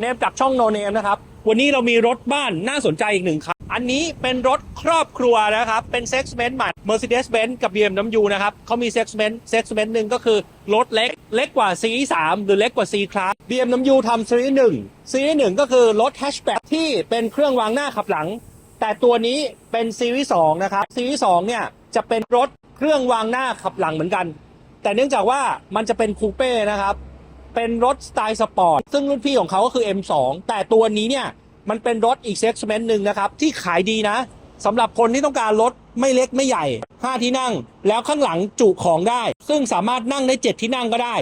เนมจากช่องโนเนมนะครับ วันนี้เรามีรถบ้านน่าสนใจอีกหนึ่งคันอันนี้เป็นรถครอบครัวนะครับ เป็นเซ็กซ์เมนต์ใหม่ Mercedes-Benz กับ BMW นะครับเขามีเซ็กซ์เมนต์เซ็กซ์เมนต์หนึ่งก็คือ รถเล็ก เล็กกว่า C3 หรือเล็กกว่า C Class BMW ทำซีรีส์หนึ่งซีรีส์หนึ่งก็คือรถแฮชแบ็กที่เป็นเครื่องวางหน้าขับหลัง แต่ตัวนี้เป็นซีรีส์2นะครับซีรีส์2เนี่ยจะเป็นรถเครื่องวางหน้าขับหลังเหมือนกัน แต่เนื่องจากว่ามันจะเป็นคูเป้นะครับ เป็นรถสไตล์สปอร์ต ซึ่งรุ่นพี่ของเขาก็คือ M2 แต่ตัวนี้เนี่ย มันเป็นรถอีกเซกเมนต์หนึ่งนะครับ ที่ขายดีนะสำหรับคนที่ต้องการรถไม่เล็กไม่ใหญ่ 5 ที่นั่ง แล้วข้างหลังจุของได้ ซึ่งสามารถนั่งได้ 7 ที่นั่งก็ได้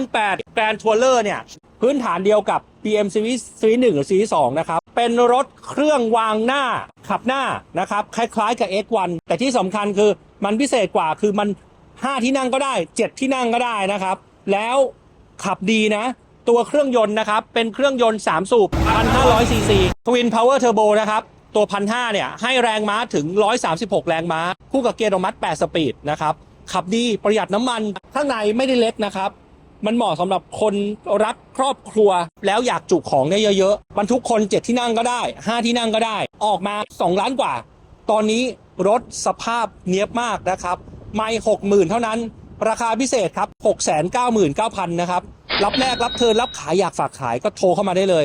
218 Grand Tourer เนี่ย พื้นฐานเดียวกับ BM Series Series 1หรือ Series 2นะครับ เป็นรถเครื่องวางหน้าขับหน้านะครับ คล้ายๆกับ X1 แต่ที่สำคัญคือมันพิเศษกว่าคือมัน 5 ที่นั่งก็ได้ 7 ที่นั่งก็ได้นะครับ แล้ว ขับดีนะ ตัวเครื่องยนต์นะครับ เป็นเครื่องยนต์ 3 สูบ 1,500ซีซี Twin Power Turbo นะครับ ตัว 1,500 เนี่ย ให้แรงม้าถึง 136 แรงม้า คู่กับเกียร์อัตโนมัติ 8 สปีดนะครับ ขับดีประหยัดน้ำมัน ข้างในไม่ได้เล็กนะครับมันเหมาะสำหรับคนรักครอบครัวแล้วอยากจุของได้เยอะๆบรรทุกคน 7 ที่นั่งก็ได้ 5 ที่นั่งก็ได้ ออกมา 2 ล้านกว่า ตอนนี้รถสภาพเนียบมากนะครับ ไม่หกหมื่นเท่านั้น ราคาพิเศษครับ 6 9 9 0 0 0 นะครับ รับแรกรับเทิร์นรับขายอยากฝากขายก็โทรเข้ามาได้เลย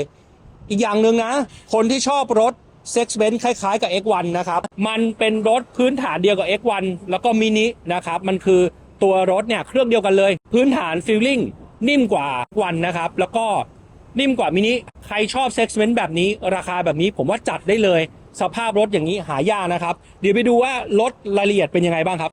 อีกอย่างหนึ่งนะ คนที่ชอบรถ s e x b e n คล้ายๆกับ X1 นะครับ มันเป็นรถพื้นฐานเดียวกับ X1 แล้วก็มินินะครับ มันคือตัวรถเนี่ยเครื่องเดียวกันเลย พื้นฐานฟีลลิ่งนิ่มกว่าวันนะครับ แล้วก็นิ่มกว่ามินิ ใครชอบ s e x b e n แบบนี้ ราคาแบบนี้ผมว่าจัดได้เลย สภาพรถอย่างนี้หายากนะครับ เดี๋ยวไปดูว่ารถรายละเอียดเป็นยังไงบ้างครับ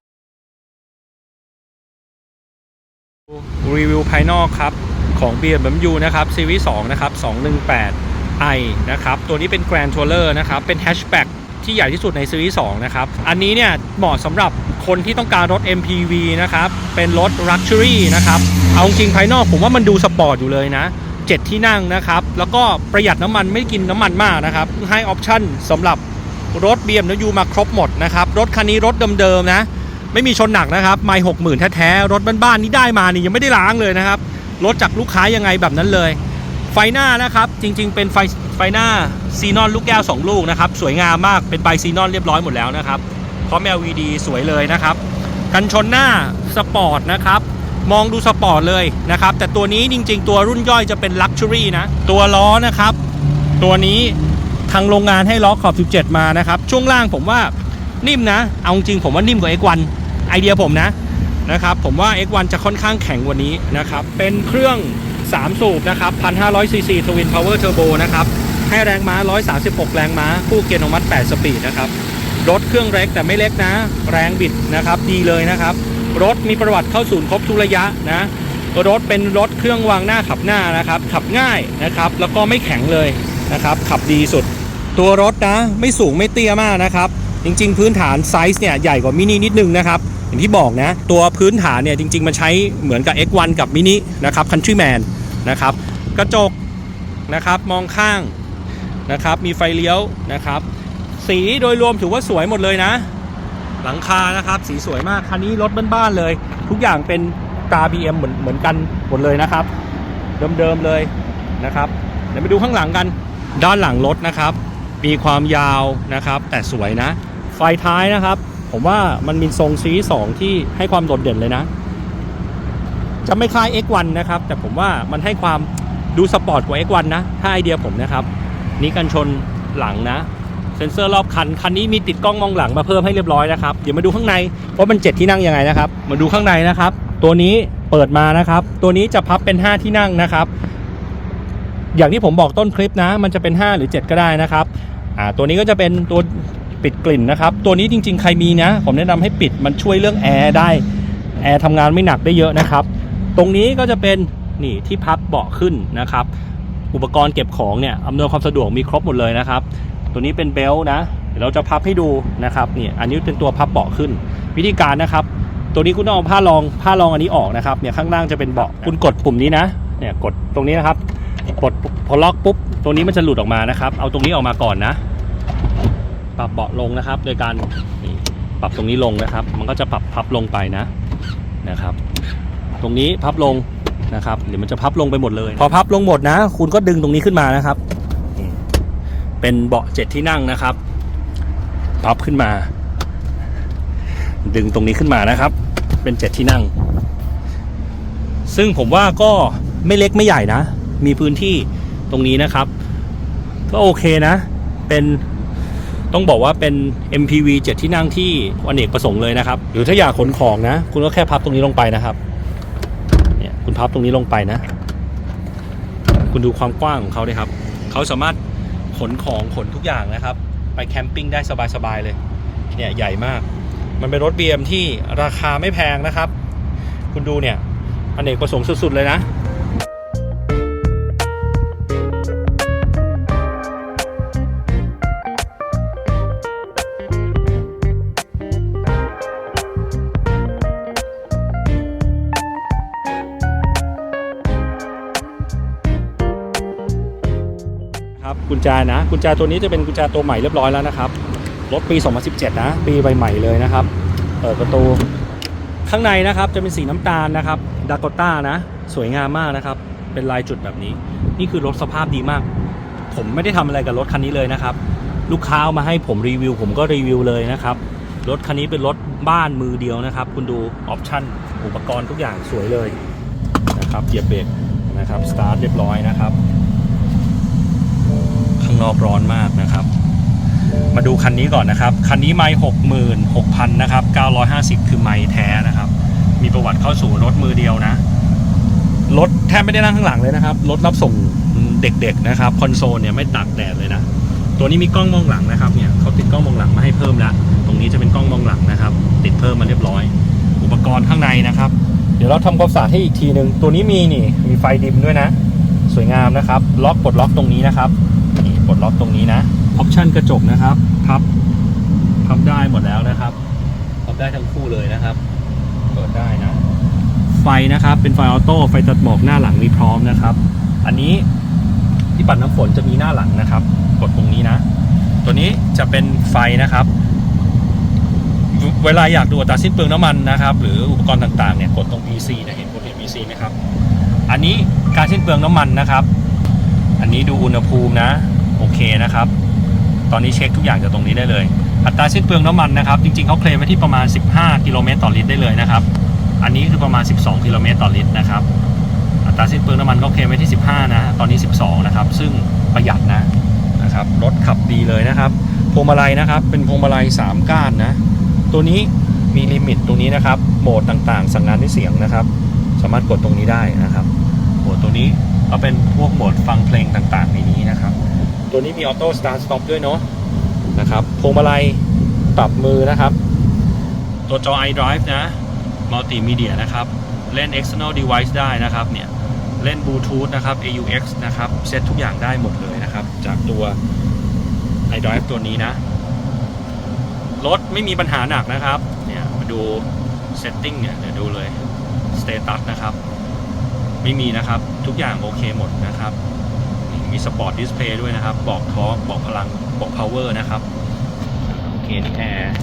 รีวิวภายนอกครับของ BMW นะครับซีรีส์2นะครับ 218i นะครับ ตัวนี้เป็น Grand Tourer นะครับ เป็นแฮชแบ็กที่ใหญ่ที่สุดในซีรีส์2นะครับ อันนี้เนี่ยเหมาะสำหรับคนที่ต้องการรถ MPV นะครับ เป็นรถ Luxury นะครับ เอาจริงภายนอกผมว่ามันดูสปอร์ตอยู่เลยนะ 7 ที่นั่งนะครับ แล้วก็ประหยัดน้ำมันไม่กินน้ำมันมากนะครับ ให้ออปชั่นสำหรับรถ BMW มาครบหมดนะครับ รถคันนี้รถเดิมๆนะ ไม่มีชนหนักนะครับ ไม่หกหมื่นแท้ๆ รถบ้านๆนี่ได้มานี่ยังไม่ได้ล้างเลยนะครับ รถจากลูกค้ายังไงแบบนั้นเลย ไฟหน้านะครับ จริงๆ เป็นไฟไฟหน้าซีนอนลูกแก้ว 2 ลูกนะครับ สวยงามมาก เป็นใบซีนอนเรียบร้อยหมดแล้วนะครับ พร้อม LED สวยเลยนะครับ กันชนหน้าสปอร์ตนะครับ มองดูสปอร์ตเลยนะครับ แต่ตัวนี้จริง ๆ ตัวรุ่นย่อยจะเป็นลักชัวรี่นะ ตัวล้อนะครับ ตัวนี้ทางโรงงานให้ล้อขอบ 17 มานะครับ ช่วงล่างผมว่านิ่มนะ เอาจริงผมว่านิ่มกว่า X1 ไอเดียผมนะนะครับผมว่า X1 จะค่อนข้างแข็งกว่านี้นะครับเป็นเครื่อง 3 สูบนะครับ1,500ซีซีทวินพาวเวอร์เทอร์โบนะครับให้แรงม้า 136 แรงม้า คู่เกียร์อัตโนมัติ8สปีดนะครับรถเครื่องเล็กแต่ไม่เล็กนะ แรงบิดนะครับดีเลยนะครับรถมีประวัติเข้าศูนย์ครบทุกระยะนะรถเป็นรถเครื่องวางหน้าขับหน้านะครับ ขับง่ายนะครับ แล้วก็ไม่แข็งเลยนะครับ ขับดีสุด ตัวรถนะ ไม่สูงไม่เตี้ยมากนะครับ จริง ๆ พื้นฐานไซส์เนี่ยใหญ่กว่ามินินิดนึงนะครับ อย่างที่บอกนะ ตัวพื้นฐานเนี่ยจริง ๆ มันใช้เหมือนกับ X1 กับมินินะครับ Countryman นะครับ กระจกนะครับมองข้างนะครับ มีไฟเลี้ยวนะครับ สีโดยรวมถือว่าสวยหมดเลยนะ หลังคานะครับ สีสวยมาก คันนี้รถบ้านๆเลย ทุกอย่างเป็นตา BM เหมือนเหมือนกันหมดเลยนะครับ เดิมๆเลยนะครับ เดี๋ยวไปดูข้างหลังกัน ด้านหลังรถนะครับ มีความยาวนะครับ แต่สวยนะ ไฟท้ายนะครับ ผมว่ามันมีทรงซีสองที่ให้ความโดดเด่นเลยนะ จะไม่คล้าย X1 นะครับ แต่ผมว่ามันให้ความดูสปอร์ตกว่า X1 นะ ถ้าไอเดียผมนะครับ นี่กันชนหลังนะ เซ็นเซอร์รอบคัน คันนี้มีติดกล้องมองหลังมาเพิ่มให้เรียบร้อยนะครับ เดี๋ยวมาดูข้างในว่ามัน 7 ที่นั่งยังไงนะครับ มาดูข้างในนะครับ ตัวนี้เปิดมานะครับ ตัวนี้จะพับเป็น 5 ที่นั่งนะครับ อย่างที่ผมบอกต้นคลิปนะ มันจะเป็น 5 หรือ 7 ก็ได้นะครับ อ่า ตัวนี้ก็จะเป็นตัว ปิดกลิ่นนะครับ ตัวนี้จริง ๆ ใครมีนะ ผมแนะนำให้ปิดมันช่วยเรื่องแอร์ได้ แอร์ทำงานไม่หนักได้เยอะนะครับ ตรงนี้ก็จะเป็นนี่ที่พับเบาะขึ้นนะครับ อุปกรณ์เก็บของเนี่ยอำนวยความสะดวกมีครบหมดเลยนะครับ ตัวนี้เป็นเบลต์นะเดี๋ยวเราจะพับให้ดูนะครับนี่อันนี้เป็นตัวพับเบาะขึ้น วิธีการนะครับ ตัวนี้คุณต้องเอาผ้ารองผ้ารองอันนี้ออกนะครับเนี่ยข้างล่างจะเป็นเบาะคุณกดปุ่มนี้นะเนี่ยกดตรงนี้นะครับกดพอล็อกปุ๊บตัวนี้มันจะหลุดออกมานะครับ เอาตรงนี้ออกมาก่อนนะ ปรับเบาะลงนะครับ โดยการปรับตรงนี้ลงนะครับ มันก็จะปรับพับลงไปนะนะครับ ตรงนี้พับลงนะครับเดี๋ยวมันจะพับลงไปหมดเลย พอพับลงหมดนะ คุณก็ดึงตรงนี้ขึ้นมานะครับ เป็นเบาะเจ็ดที่นั่งนะครับ พับขึ้นมา ดึงตรงนี้ขึ้นมานะครับ เป็นเจ็ดที่นั่ง ซึ่งผมว่าก็ไม่เล็กไม่ใหญ่นะ มีพื้นที่ตรงนี้นะครับ ก็โอเคนะ เป็น ต้องบอกว่าเป็น MPV 7 ที่นั่งที่อเนกประสงค์เลยนะครับ หรือถ้าอยากขนของนะ คุณก็แค่พับตรงนี้ลงไปนะครับ เนี่ยคุณพับตรงนี้ลงไปนะ คุณดูความกว้างของเขาเลยครับ เขาสามารถขนของขนทุกอย่างนะครับ ไปแคมปิ้งได้สบายๆเลย เนี่ยใหญ่มาก มันเป็นรถ BM ที่ราคาไม่แพงนะครับ คุณดูเนี่ยอเนกประสงค์สุดๆเลยนะ กุญแจนะ กุญแจตัวนี้จะเป็นกุญแจตัวใหม่เรียบร้อยแล้วนะครับ รถปี 2017 นะ ปีใหม่เลยนะครับ เปิดประตู ข้างในนะครับจะเป็นสีน้ำตาลนะครับดากต้านะ สวยงามมากนะครับ เป็นลายจุดแบบนี้ นี่คือรถสภาพดีมาก ผมไม่ได้ทำอะไรกับรถคันนี้เลยนะครับ ลูกค้าเอามาให้ผมรีวิว ผมก็รีวิวเลยนะครับ รถคันนี้เป็นรถบ้านมือเดียวนะครับ คุณดูออปชั่น อุปกรณ์ทุกอย่างสวยเลยนะครับเหยียบเบรกนะครับ สตาร์ทเรียบร้อยนะครับ นอกร้อนมากนะครับ มาดูคันนี้ก่อนนะครับ คันนี้ไมล์หกหมื่นหกพันนะครับเก้าร้อยห้าสิบคือไมล์แท้นะครับ มีประวัติเข้าสู่รถมือเดียวนะรถแทบไม่ได้นั่งข้างหลังเลยนะครับรถรับส่งเด็กๆนะครับคอนโซลเนี่ยไม่ตากแดดเลยนะตัวนี้มีกล้องมองหลังนะครับเนี่ยเขาติดกล้องมองหลังมาให้เพิ่มแล้วตรงนี้จะเป็นกล้องมองหลังนะครับ ติดเพิ่มมาเรียบร้อย อุปกรณ์ข้างในนะครับ เดี๋ยวเราทำความสะอาดให้อีกทีหนึ่งตัวนี้มีนี่มีไฟดิมด้วยนะ สวยงามนะครับ ล็อกปลดล็อกตรงนี้นะครับ นี่ปลดล็อกตรงนี้นะออปชันกระจกนะครับพับพับได้หมดแล้วนะครับพับได้ทั้งคู่เลยนะครับ เปิดได้นะ ไฟนะครับ เป็นไฟออโต้ไฟตัดหมอกหน้าหลังมีพร้อมนะครับ อันนี้ที่ปัดน้ำฝนจะมีหน้าหลังนะครับ กดตรงนี้นะ ตัวนี้จะเป็นไฟนะครับ เวลาอยากดูอัตราสิ้นเปลืองน้ำมันนะครับ หรืออุปกรณ์ต่างๆเนี่ยกดตรง PC นะเห็นกดเห็น PC ไหมครับ อันนี้การสิ้นเปลืองน้ำมันนะครับ อันนี้ดูอุณหภูมินะ โอเคนะครับ ตอนนี้เช็คทุกอย่างจากตรงนี้ได้เลย อัตราสิ้นเปลืองน้ำมันนะครับ จริงๆเขาเคลมไว้ที่ประมาณ 15 กิโลเมตรต่อลิตรได้เลยนะครับ อันนี้คือประมาณ 12 กิโลเมตรต่อลิตรนะครับ อัตราสิ้นเปลืองน้ำมันก็เคลมไว้ที่ 15 นะ ตอนนี้ 12 นะครับ ซึ่งประหยัดนะนะครับ รถขับดีเลยนะครับ พวงมาลัยนะครับ เป็นพวงมาลัย 3 ก้านนะ ตัวนี้มีลิมิตตรงนี้นะครับ โหมดต่างๆ สั่งงานด้วยเสียงนะครับ สามารถกดตรงนี้ได้นะครับโหมดตัวนี้ ก็เป็นพวกโหมดฟังเพลงต่างๆ ในนี้นะครับ ตัวนี้มีออโต้สตาร์ทสต็อปด้วยเนาะนะครับพวงมาลัยปรับมือนะครับ ตัวจอ iDrive นะมัลติมีเดียนะครับ เล่น external device ได้นะครับเนี่ยเล่นบลูทูธนะครับ AUX นะครับ เซตทุกอย่างได้หมดเลยนะครับ จากตัว iDrive ตัวนี้นะ รถไม่มีปัญหาหนักนะครับ เนี่ย มาดู setting เนี่ย เดี๋ยวดูเลย status นะครับ ไม่มีนะครับ ทุกอย่างโอเคหมดนะครับ มีสปอร์ตดิสเพย์ด้วยนะครับ บอกทอร์กบอกพลังบอกพาวเวอร์นะครับ โอเคนี่แอร์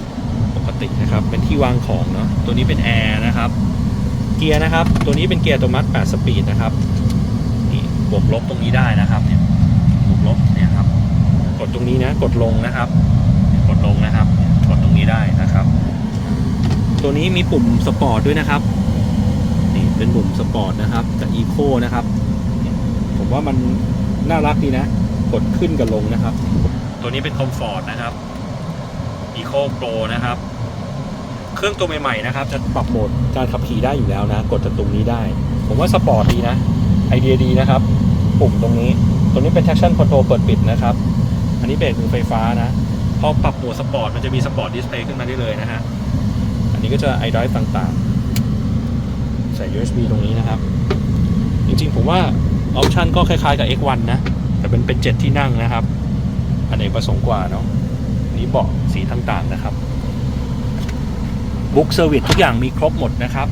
ปกตินะครับ เป็นที่วางของเนาะตัวนี้เป็นแอร์นะครับ เกียร์นะครับ ตัวนี้เป็นเกียร์อัตโนมัติ8สปีดนะครับนี่บวกลบตรงนี้ได้นะครับเนี่ยบวกลบเนี่ยครับ กดตรงนี้นะกดลงนะครับ กดลงนะครับ กดตรงนี้ได้นะครับ ตัวนี้มีปุ่มสปอร์ตด้วยนะครับ เป็นปุ่มสปอร์ตนะครับกับอีโคนะครับ ผมว่ามันน่ารักดีนะ กดขึ้นกับลงนะครับ ตัวนี้เป็นคอมฟอร์ตนะครับ Eco Pro นะครับ เครื่องตัวใหม่ๆนะครับ จะปรับโหมดการขับขี่ได้อยู่แล้วนะ กดจากตรงนี้ได้ ผมว่าสปอร์ตดีนะ ไอเดียดีนะครับ ปุ่มตรงนี้ตรงนี้เป็น traction control เปิดปิดนะครับ อันนี้เบรกมือไฟฟ้านะพอปรับโหมดสปอร์ตมันจะมีสปอร์ตดิสเพย์ขึ้นมาได้เลยนะฮะ อันนี้ก็จะ iDrive ต่างๆใส่ USB ตรงนี้นะครับ จริงๆ ผมว่าออปชันก็คล้ายๆกับ X1 นะ แต่เป็นเป็น 7 ที่นั่งนะครับ อันไหนประสงค์กว่าเนาะนนี้เบาะสีต่างๆนะครับ บุ๊กเซอร์วิสทุกอย่างมีครบหมดนะครับ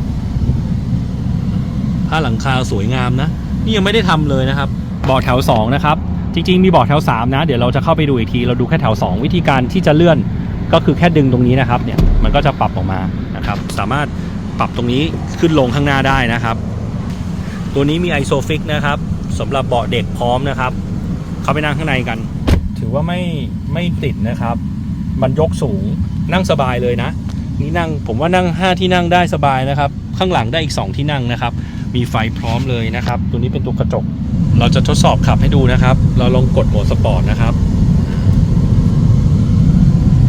ผ้าหลังคาสวยงามนะ นี่ยังไม่ได้ทำเลยนะครับเบาะแถว 2 นะครับ จริง ๆ มีเบาะแถว 3 นะ เดี๋ยวเราจะเข้าไปดูอีกที เราดูแค่แถว 2 วิธีการที่จะเลื่อนก็คือแค่ดึงตรงนี้นะครับเนี่ยมันก็จะปรับออกมานะครับ สามารถ ปรับตรงนี้ขึ้นลงข้างหน้าได้นะครับ ตัวนี้มีไอโซฟิกนะครับสำหรับเบาะเด็กพร้อมนะครับ เข้าไปนั่งข้างในกัน ถือว่าไม่ไม่ติดนะครับ มันยกสูงนั่งสบายเลยนะ นี่นั่งผมว่านั่ง 5 ที่นั่งได้สบายนะครับ ข้างหลังได้อีก 2 ที่นั่งนะครับ มีไฟพร้อมเลยนะครับ ตัวนี้เป็นตัวกระจก เราจะทดสอบขับให้ดูนะครับ เราลองกดโหมดสปอร์ตนะครับ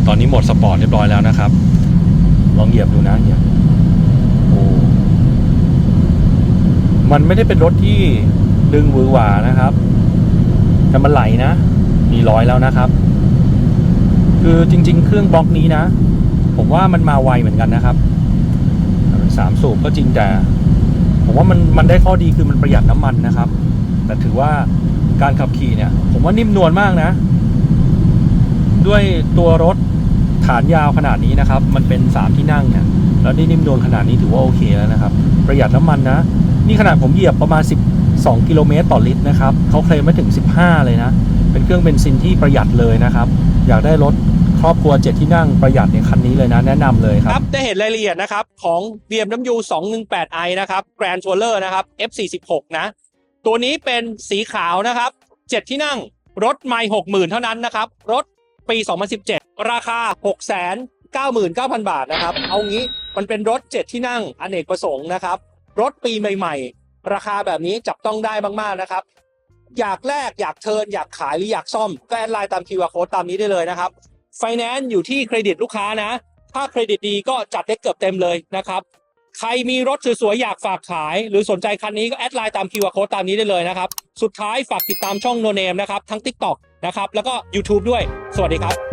ตอนนี้โหมดสปอร์ตเรียบร้อยแล้วนะครับ ลองเหยียบดูนะเหยียบโอ้ มันไม่ได้เป็นรถที่ดึงหวือหวานะครับ แต่มันไหลนะ มีร้อยแล้วนะครับ คือจริง ๆ เครื่องบล็อกนี้นะ ผมว่ามันมาไวเหมือนกันนะครับสามสูบก็จริงแต่ ผมว่ามันมันได้ข้อดีคือมันประหยัดน้ำมันนะครับ แต่ถือว่าการขับขี่เนี่ย ผมว่านิ่มนวลมากนะ ด้วยตัวรถฐานยาวขนาดนี้นะครับ มันเป็นสามที่นั่งเนี่ยแล้วได้นิ่มนวลขนาดนี้ถือว่าโอเคแล้วนะครับ ประหยัดน้ำมันนะ นี่ขนาดผมเหยียบประมาณ 12 กิโลเมตรต่อลิตรนะครับเขาเคลมไม่ถึง 15 เลยนะ เป็นเครื่องเบนซินที่ประหยัดเลยนะครับ อยากได้รถครอบครัว 7 ที่นั่งประหยัดในคันนี้เลยนะ แนะนำเลยครับ ได้เห็นรายละเอียดนะครับ ของ BMW 218i นะครับ Grand Tourer นะครับ F46 นะ ตัวนี้เป็นสีขาวนะครับ 7 ที่นั่งรถไม่60,000 เท่านั้นนะครับ รถปี 2017 ราคา 699,000 บาทนะครับ เอางี้มันเป็นรถ 7 ที่นั่งอเนกประสงค์นะครับ รถปีใหม่ๆ ราคาแบบนี้จับต้องได้มากๆนะครับ อยากแลกอยากเทิร์นอยากขายหรืออยากซ่อมก็แอดไลน์ตาม QR code ตามนี้ได้เลยนะครับไฟแนนซ์อยู่ที่เครดิตลูกค้านะ ถ้าเครดิตดีก็จัดได้เกือบเต็มเลยนะครับใครมีรถสวยๆอยากฝากขาย หรือสนใจคันนี้ก็แอดไลน์ตาม QR code ตามนี้ได้เลยนะครับ สุดท้ายฝากติดตามช่อง No Name นะครับ ทั้ง TikTok นะครับ แล้วก็ YouTube ด้วย สวัสดีครับ